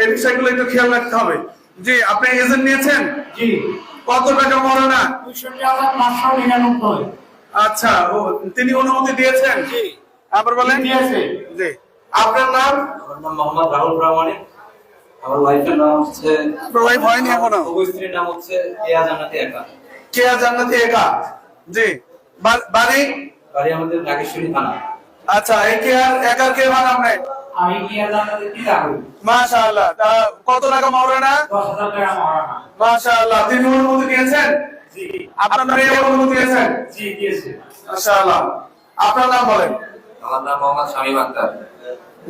এই বিষয়গুলো একটু খেয়াল রাখতে হবে। জি আপনি এজেন্ট নিয়েছেন? জি। কত টাকা নিরানব্বই। আচ্ছা ও তিনি অনুমতি দিয়েছেন? জি। আবার বলেন? দিয়েছে। জি। আপনার নাম? আমার নাম মোহাম্মদ রাহুল প্রামাণিক। আমার ওয়াইফের নাম হচ্ছে আপনার ওয়াইফ হয়নি এখনও? ওই স্ত্রীর নাম হচ্ছে কেয়া জান্নাতি একা। কেয়া জান্নাতি একা। জি। বাড়ি? বাড়ি আমাদের নাগেশ্বরী থানা। আচ্ছা এই কেয়ার একার কে বান আপনি আমি কি আর কি যাব মাশাআল্লাহ। কত টাকা মহারণা দশ টাকা মহারানা মাশাআল্লাহ। তিনি অনুমতি দিয়েছেন? জি। আপনার মেয়ে অনুমতি দিয়েছেন? জি দিয়েছে। মাশাআল্লাহ। আপনার নাম বলেন? আমার নাম মোহাম্মদ শামীম আক্তার।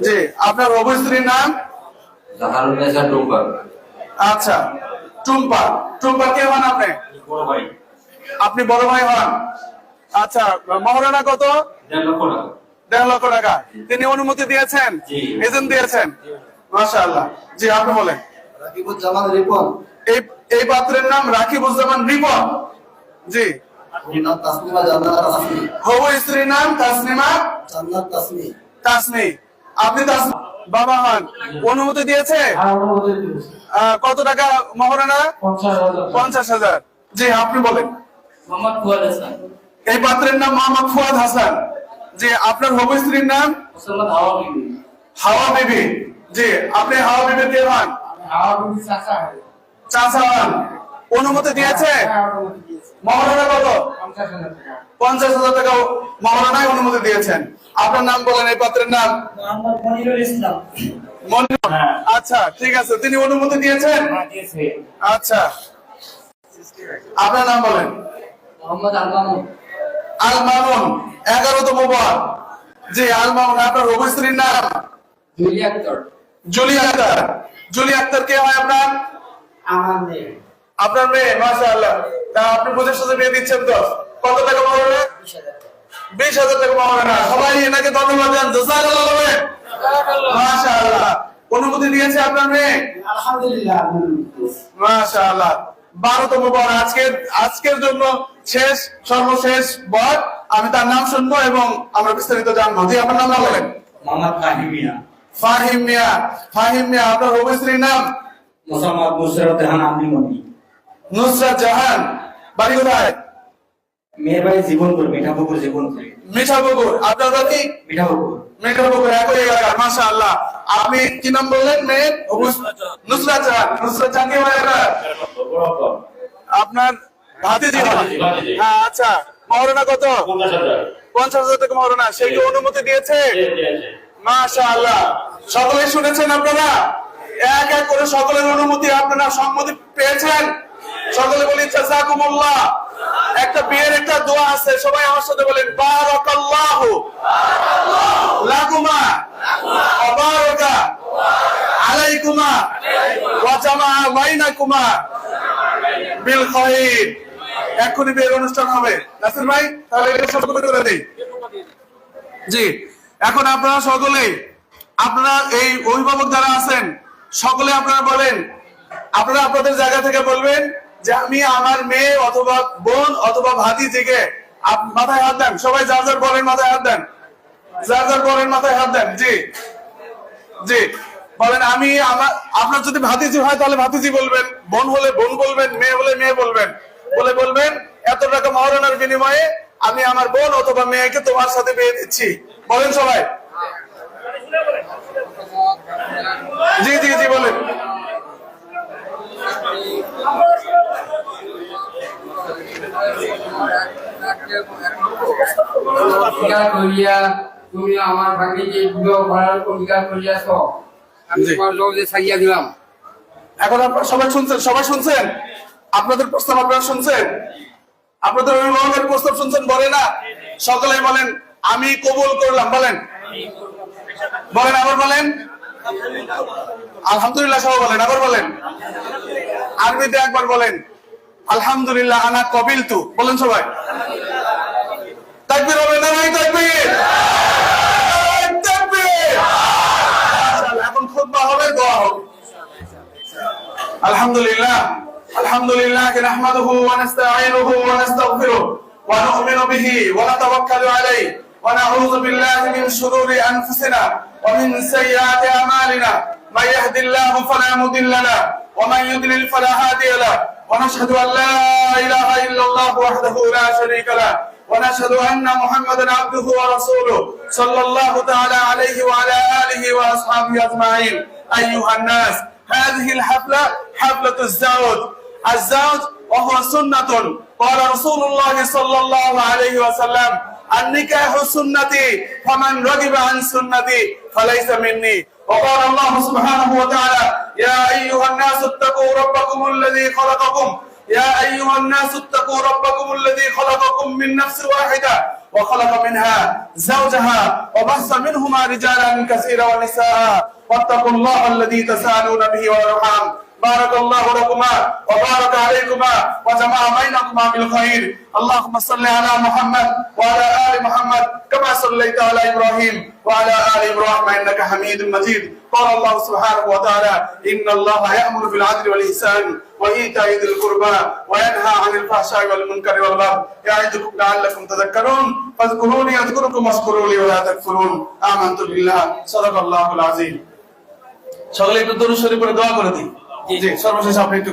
জি আপনার অবস্ত্রীর নাম? আচ্ছা টুম্পা। টুম্পা কে হন আপনি? বড় ভাই। আপনি বড় ভাই হন। আচ্ছা মহারণা কত? দেড় লক্ষ টাকা। দেড় লক্ষ টাকা। তিনি অনুমতি দিয়েছেন জি। এজেন্ট দিয়েছেন। মাশাআল্লাহ। জি আপনি বলেন। রাকিবুজ্জামান রিপন। এই এই পাত্রের নাম রাকিবুজ্জামান রিপন। জি। ওর নাম তাসমিমা জান্নাত তাসমি হবু স্ত্রীর নাম তাসনিমা? জান্নাত তাসমি তাসনি। আপনি বাবা হন। অনুমতি দিয়েছে? আর অনুমোদন দিয়েছে। আহ, কত টাকা পঞ্চাশ পঞ্চাশ হাজার। জি আপনি বলেন। মোহাম্মদ ফুয়াদ হাসান। এই পাত্রের নাম মোহাম্মদ ফুয়াদ হাসান। জি আপনার হবু স্ত্রীর নাম? হাওয়া বিবি। হাওয়া বিবি। জি আপনি হাওয়া বিবির কে হন? চাচা হন। অনুমতি দিয়েছে? হ্যাঁ, মহারণা কত? পঞ্চাশ হাজার টাকা। অনুমতি দিয়েছেন। আপনার নাম বলেন এই পাত্রের নাম? মোহাম্মদ মনিরুল ইসলাম। মনির হ্যাঁ। আচ্ছা ঠিক আছে। তিনি অনুমতি দিয়েছেন? হ্যাঁ আচ্ছা। আপনার নাম বলেন? মোহাম্মদ আল মামুন। আল মামুন। এগারোতম ওয়ার্ড। জি আল মামুন আপনার অভিস্ত্রীর নাম? Julie Akter. Julie Akter. Julie Akter কে হয় আপনার? আমার মেয়ে। আপনার মেয়ে মাশাআল্লাহ। তা আপনি বুঝে সুঝে বিয়ে দিচ্ছেন তো? কত টাকা মহারণা বিশ হাজার টাকা। হাজার টাকা সবাই এনাকে ধন্যবাদ দেন। জাযাকাল্লাহ বলেন। মাশাআল্লাহ। অনুমতি দিয়েছে আপনার মেয়ে? আলহামদুলিল্লাহ মাশাআল্লাহ। বারোতম বর আজকের আজকের জন্য শেষ সর্বশেষ বর আমি তার নাম শুনব এবং আমরা বিস্তারিত জানব। জি আপনার নাম বলেন। মোহাম্মদ ফাহিম মিয়া। ফাহিম মিয়া। আপনার অভিস্ত্রীর নাম? মোসাম্মদ মুশরফ জাহান আমিমনি নুসরাত জাহান বাড়ি কোথায়? মেয়ের বাড়ি জীবনপুর মিঠাপুকুর জীবনপুর। মিঠাপুকুর। আপনার বাড়ি? মিঠাপুকুর। মিঠাপুকুর একই এলাকা আপনি কি নাম বললেন মেয়ের? নুসরাত জাহান। নুসরাত জাহান। কি হয় আপনার? ভাতিজি হ্যাঁ আচ্ছা। মহরণা কত? পঞ্চাশ হাজার। টাকা মহরণা সেই কি অনুমতি দিয়েছে? মাশা আল্লাহ সকলে শুনেছেন আপনারা? এক এক করে সকলের অনুমতি আপনারা সম্মতি পেয়েছেন? সকলে বলি জাযাকুমুল্লাহ একটা বিয়ের একটা দোয়া আছে সবাই আমার সাথে বলেন বারাকাল্লাহু। লাকুমা। ওয়া বারাকা আলাইকুমা। ওয়া জামা বাইনাকুমা। বিল খাইর। এক্ষুনি বিয়ের অনুষ্ঠান হবে। নাসির ভাই, তাহলে এটা সব করে দেই। জি, এখন আপনারা সকলে, আপনারা এই অভিভাবক যারা আছেন, সকলে আপনারা বলেন, আপনারা আপনাদের জায়গা থেকে বলবেন যে আমি আমার মেয়ে অথবা বোন অথবা মাথায় হাত দেন। সবাই যার যার বলেন মাথায় হাত দেন। যার যার বলেন মাথায় হাত দেন। জি জি। বলেন, আমি আমার আপনার যদি ভাতিজি হয়, তাহলে ভাতিজি বলবেন, বোন হলে বোন বলবেন, মেয়ে হলে মেয়ে বলবেন। বলে বলবেন এত টাকা মহারণার বিনিময়ে আমি আমার বোন অথবা মেয়েকে তোমার সাথে বিয়ে দিচ্ছি। বলেন সবাই। জি জি জি বলেন। করিয়া তুমি আমার ভাগ্নিকে বিবাহ করার অঙ্গীকার করিয়াছ আমি জি। তোমার লোক ছাড়িয়া দিলাম এখন আপনারা সবাই শুনছেন সবাই শুনছেন? আপনাদের প্রস্তাব আপনারা শুনছেন? আপনাদের অভিভাবকের প্রস্তাব শুনছেন, বলে না? সকলে বলেন, আমি কবুল করলাম। বলেন। বলেন, আবার বলেন। আলহামদুলিল্লাহ সব বলেন, আবার বলেন। আরবিতে একবার বলেন, আলহামদুলিল্লাহ আনা কবিল তু বলেন সবাই। তাকবির হবে না ভাই, তাকবির? এখন খুব হবে, দোয়া হবে। আলহামদুলিল্লাহ। الحمد لله نحمده ونستعينه ونستغفره ونؤمن به ونتوكل عليه ونعوذ بالله من شرور أنفسنا ومن سيئات أعمالنا. من يهد الله فلا مضل له ومن يضلل فلا هادي له. ونشهد أن لا إله إلا الله وحده لا شريك له. ونشهد أن محمدا عبده ورسوله صلى الله تعالى عليه وعلى آله وأصحابه أجمعين. أيها الناس هذه الحفلة حفلة الزوج الزوج وهو سنه قال رسول الله صلى الله عليه وسلم النكاح سنتي فمن رغب عن سنتي فليس مني وقال الله سبحانه وتعالى يا ايها الناس اتقوا ربكم الذي خلقكم يا ايها الناس اتقوا ربكم الذي خلقكم من نفس واحده وخلق منها زوجها وبث منهما رجالا كثيرا ونساء واتقوا الله الذي تساءلون به والارحام بارك الله لكما وبارك عليكما وجمع بينكما بالخير اللهم صل على محمد وعلى ال محمد كما صليت على ابراهيم وعلى ال ابراهيم انك حميد مجيد قال الله سبحانه وتعالى ان الله يامر بالعدل والاحسان وايتاء ذي القربى وينهى عن الفحشاء والمنكر والبغي يعظكم لعلكم تذكرون فاذكروني اذكركم واشكروا لي ولا تكفرون امنت بالله صدق الله العظيم সকলে একটু দরুদ শরীফ পড়ে দোয়া করে দিই জি সর্বশেষ আপনি একটু